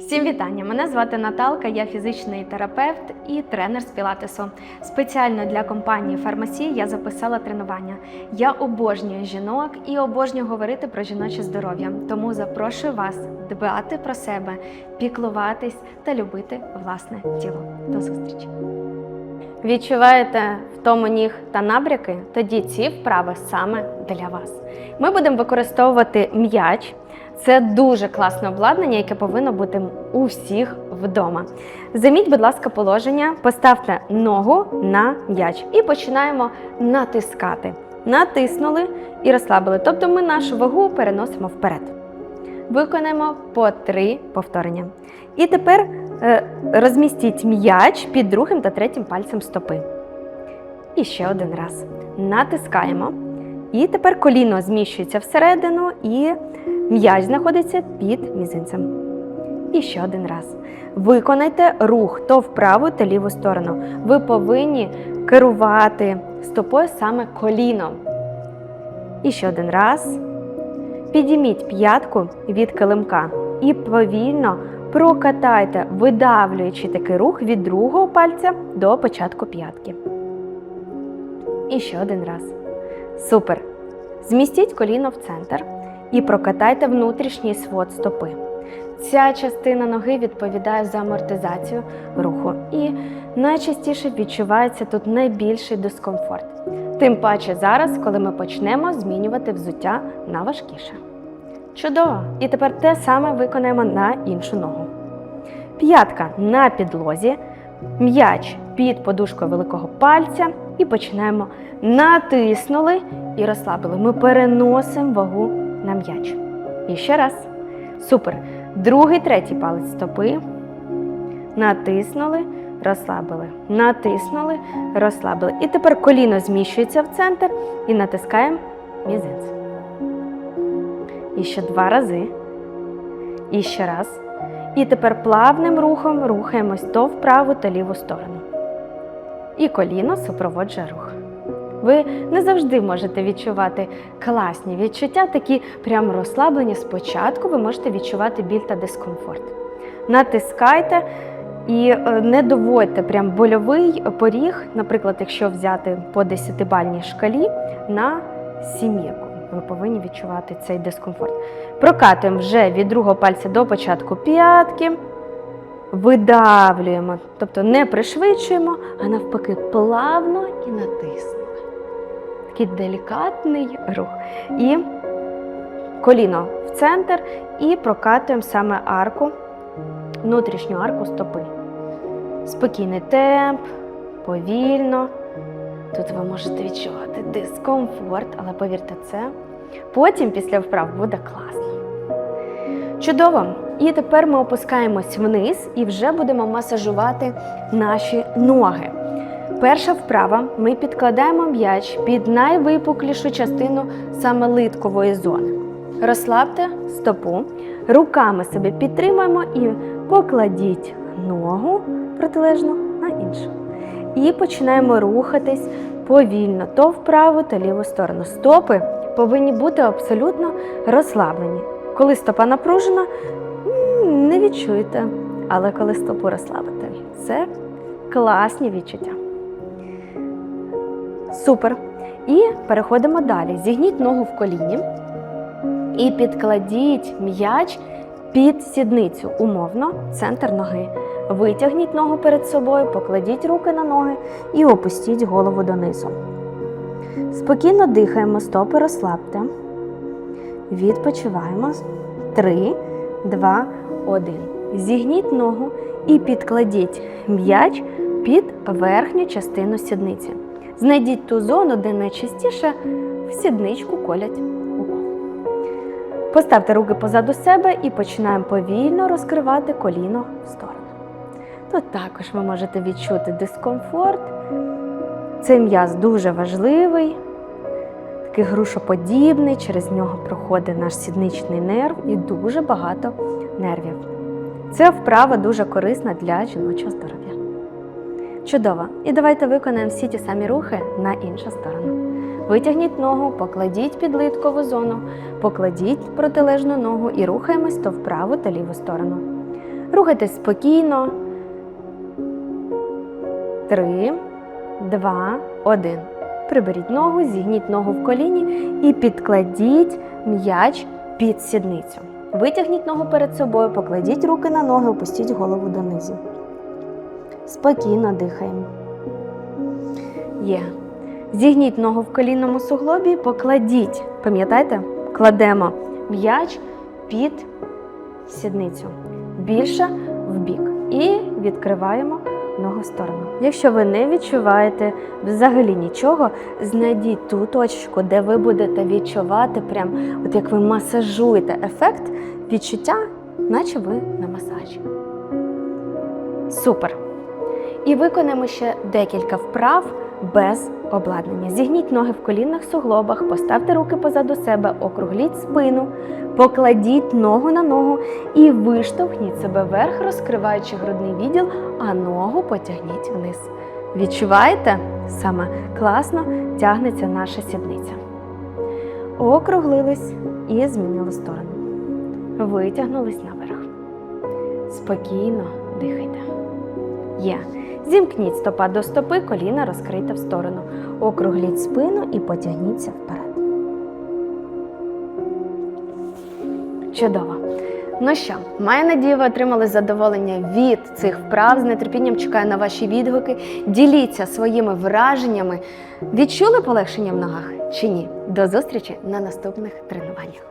Всім вітання! Мене звати Наталка, я фізичний терапевт і тренер з пілатесу. Спеціально для компанії Фармасі я записала тренування. Я обожнюю жінок і обожнюю говорити про жіноче здоров'я. Тому запрошую вас дбати про себе, піклуватись та любити власне тіло. До зустрічі! Відчуваєте втому ніг та набряки? Тоді ці вправи саме для вас. Ми будемо використовувати м'яч. Це дуже класне обладнання, яке повинно бути у всіх вдома. Займіть, будь ласка, положення, поставте ногу на м'яч і починаємо натискати. Натиснули і розслабили. Тобто ми нашу вагу переносимо вперед. Виконаємо по три повторення. І тепер е, розмістіть м'яч під другим та третім пальцем стопи. І ще один раз. Натискаємо. І тепер коліно зміщується всередину і м'яч знаходиться під мізинцем. І ще один раз. Виконайте рух то в праву, то ліву сторону. Ви повинні керувати стопою саме коліном. І ще один раз. Підійміть п'ятку від килимка і повільно прокатайте, видавлюючи такий рух від другого пальця до початку п'ятки. І ще один раз. Супер. Змістіть коліно в центр і прокатайте внутрішній свод стопи. Ця частина ноги відповідає за амортизацію руху, і найчастіше відчувається тут найбільший дискомфорт. Тим паче зараз, коли ми почнемо змінювати взуття на важкіше. Чудово! І тепер те саме виконаємо на іншу ногу. П'ятка на підлозі, м'яч під подушкою великого пальця і починаємо натиснули і розслабили. Ми переносимо вагу на м'яч. І ще раз. Супер. Другий, третій палець стопи. Натиснули, розслабили. Натиснули, розслабили. І тепер коліно зміщується в центр і натискаємо мізинець. І ще два рази. І ще раз. І тепер плавним рухом рухаємось то в праву, то ліву сторону. І коліно супроводжує рух. Ви не завжди можете відчувати класні відчуття, такі прям розслаблені. Спочатку ви можете відчувати біль та дискомфорт. Натискайте і е, не доводьте прям больовий поріг, наприклад, якщо взяти по 10-бальній шкалі на сім'єку. Ви повинні відчувати цей дискомфорт. Прокатуємо вже від другого пальця до початку п'ятки. Видавлюємо, тобто не пришвидшуємо, а навпаки, плавно і натиснемо такий делікатний рух. І коліно в центр і прокатуємо саме арку, внутрішню арку стопи. Спокійний темп, повільно. Тут ви можете відчувати дискомфорт, але повірте, це потім після вправ буде класно. Чудово! І тепер ми опускаємось вниз і вже будемо масажувати наші ноги. Перша вправа ми підкладаємо м'яч під найвипуклішу частину саме литкової зони. Розслабте стопу, руками себе підтримуємо і покладіть ногу протилежну на іншу. І починаємо рухатись повільно, то в праву, то ліву сторону. Стопи повинні бути абсолютно розслаблені. Коли стопа напружена, не відчуєте. Але коли стопу розслабите, це класні відчуття. Супер. І переходимо далі. Зігніть ногу в коліні і підкладіть м'яч під сідницю, умовно, центр ноги. Витягніть ногу перед собою, покладіть руки на ноги і опустіть голову донизу. Спокійно дихаємо, стопи розслабте. Відпочиваємо. Три, два, один. Зігніть ногу і підкладіть м'яч під верхню частину сідниці. Знайдіть ту зону, де найчастіше в сідничку колять укол. Поставте руки позаду себе і починаємо повільно розкривати коліно в сторону. Тут також ви можете відчути дискомфорт. Цей м'яз дуже важливий, такий грушоподібний, через нього проходить наш сідничний нерв і дуже багато нервів. Це вправа дуже корисна для жіночого здоров'я. Чудово! І давайте виконаємо всі ті самі рухи на іншу сторону. Витягніть ногу, покладіть під литкову зону, покладіть протилежну ногу і рухаємось то в праву та ліву сторону. Рухайтесь спокійно. Три, два, один. Приберіть ногу, зігніть ногу в коліні і підкладіть м'яч під сідницю. Витягніть ногу перед собою, покладіть руки на ноги, опустіть голову донизу. Спокійно дихаємо. Є. Зігніть ногу в колінному суглобі, покладіть. Пам'ятаєте? Кладемо м'яч під сідницю. Більше в бік. І відкриваємо ногу в сторону. Якщо ви не відчуваєте взагалі нічого, знайдіть ту точку, де ви будете відчувати, прям, от як ви масажуєте ефект відчуття, наче ви на масажі. Супер! І виконаємо ще декілька вправ без обладнання. Зігніть ноги в колінних суглобах, поставте руки позаду себе, округліть спину, покладіть ногу на ногу і виштовхніть себе вверх, розкриваючи грудний відділ, а ногу потягніть вниз. Відчуваєте? Саме класно тягнеться наша сідниця. Округлились і змінили сторону. Витягнулись наверх. Спокійно дихайте. Є. Зімкніть стопа до стопи, коліна розкрийте в сторону. Округліть спину і потягніться вперед. Чудово. Ну що, маю надію, ви отримали задоволення від цих вправ. З нетерпінням чекаю на ваші відгуки. Діліться своїми враженнями. Відчули полегшення в ногах чи ні? До зустрічі на наступних тренуваннях.